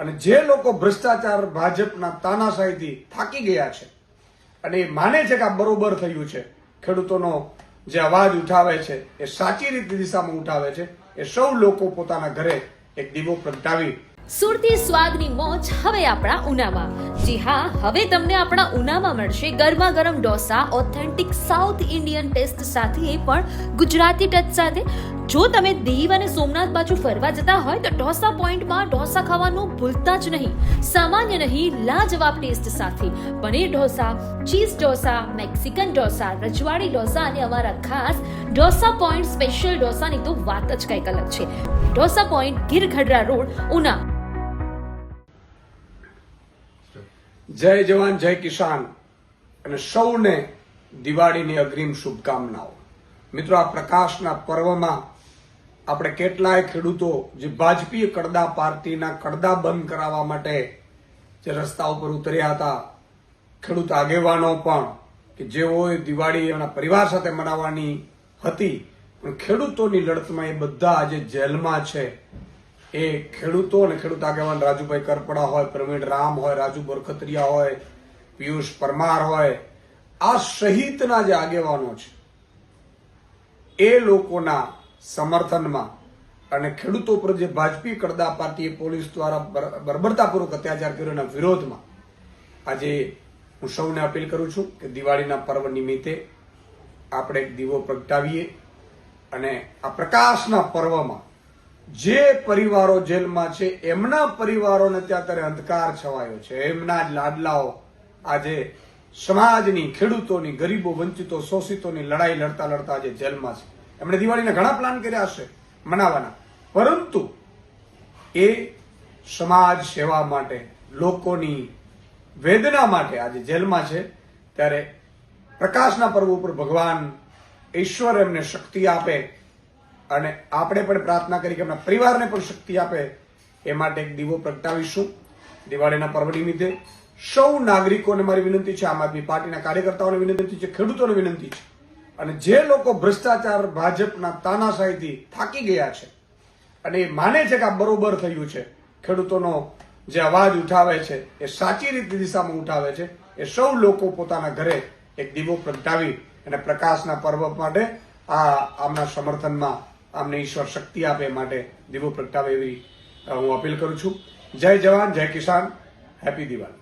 અને જે લોકો ભ્રષ્ટાચાર ભાજપના તાનાશાહીથી થાકી ગયા છે, અને એ માને છે કે આ બરોબર થયું છે, ખેડૂતોનો જે અવાજ ઉઠાવે છે, એ સાચી રીતે દિશામાં ઉઠાવે છે, એ સૌ લોકો પોતાના ઘરે એક દીવો પ્રગટાવી સુરતી સ્વાદની મોજ હવે આપણા ઉનામાં. જી હા, હવે તમને આપણા ઉનામાં મળશે ગરમા ગરમ dosa authentic south Indian taste સાથે પણ ગુજરાતી ટચ સાથે. જો તમે દીવ અને સોમનાથ બાજુ ફરવા જતા હોય તો ઢોસા પોઈન્ટમાં ઢોસા ખાવાનું ભૂલતા જ નહીં. સામાન્ય નહીં, લાજવાબ ટેસ્ટ સાથે. પનીર ઢોસા, ચીઝ ઢોસા, મેક્સિકન ઢોસા, રજવાડી ઢોસા અને અમારા ખાસ ઢોસા પોઈન્ટ સ્પેશિયલ ઢોસાની તો વાત જ કંઈક અલગ છે. Dosa point Girgadhada road, Una. જય જવાન, જય કિસાન. અને સૌને દિવાળીની અગ્રિમ શુભકામનાઓ. મિત્રો, આ પ્રકાશના પર્વમાં આપણે કેટલાય ખેડૂતો જે ભાજપી કડદા પાર્ટીના કડદા બંધ કરાવવા માટે જે રસ્તા ઉપર ઉતર્યા હતા, ખેડૂત આગેવાનો પણ કે જેઓએ દિવાળી એમના પરિવાર સાથે મનાવવાની હતી, પણ ખેડૂતોની લડતમાં એ બધા આજે જેલમાં છે. એ ખેડૂતો અને ખેડૂત આગેવાન રાજુભાઈ કરપડા હોય, પ્રવીણ રામ હોય, રાજુ બોરખત્રિયા હોય, પિયુષ પરમાર હોય, આ સહિતના જે આગેવાનો છે, એ લોકોના સમર્થનમાં અને ખેડૂતો પર જે ભાજપી કડદા પાર્ટીએ પોલીસ દ્વારા બર- બર્બરતાપૂર્વક અત્યાચાર કર્યો એના વિરોધમાં આજે હું સૌને અપીલ કરું છું કે દિવાળીના પર્વ નિમિત્તે આપણે એક દીવો પ્રગટાવીએ અને આ પ્રકાશના પર્વમાં જે પરિવારો જેલમાં છે, એમના પરિવારોને ત્યાં અત્યારે અંધકાર છવાયો છે. એમના જ લાડલાઓ આજે સમાજની ખેડૂતોની ગરીબો વંચિતો શોષિતોની લડાઈ લડતા લડતા આજે જેલમાં છે. એમણે દિવાળીના ઘણા પ્લાન કર્યા હશે, મનાવવાના. પરંતુ એ સમાજ સેવા માટે, લોકોની વેદના માટે આજે જેલમાં છે, ત્યારે પ્રકાશના પર્વ ઉપર ભગવાન ઈશ્વર એમને શક્તિ આપે અને આપણે પણ પ્રાર્થના કરી કે એમના પરિવારને પણ શક્તિ આપે, એ માટે એક દીવો પ્રગટાવીશું. દિવાળીના પર્વ નિમિત્તે સૌ નાગરિકોને મારી વિનંતી છે, આમ આદમી પાર્ટીના કાર્યકર્તાઓને વિનંતી છે, ખેડૂતોને વિનંતી છે. અને જે લોકો ભ્રષ્ટાચાર ભાજપના તાનાશાહીથી થાકી ગયા છે, અને એ માને છે કે આ બરોબર થયું છે, ખેડૂતોનો જે અવાજ ઉઠાવે છે, એ સાચી રીતે દિશામાં ઉઠાવે છે, એ સૌ લોકો પોતાના ઘરે એક દીવો પ્રગટાવી અને પ્રકાશના પર્વ માટે આ આમના સમર્થનમાં આમને ઈશ્વર શક્તિ આપે માટે દીવો પ્રગટાવે એવી હું અપીલ કરું છું. જય જવાન, જય કિસાન, હેપી દિવાળી.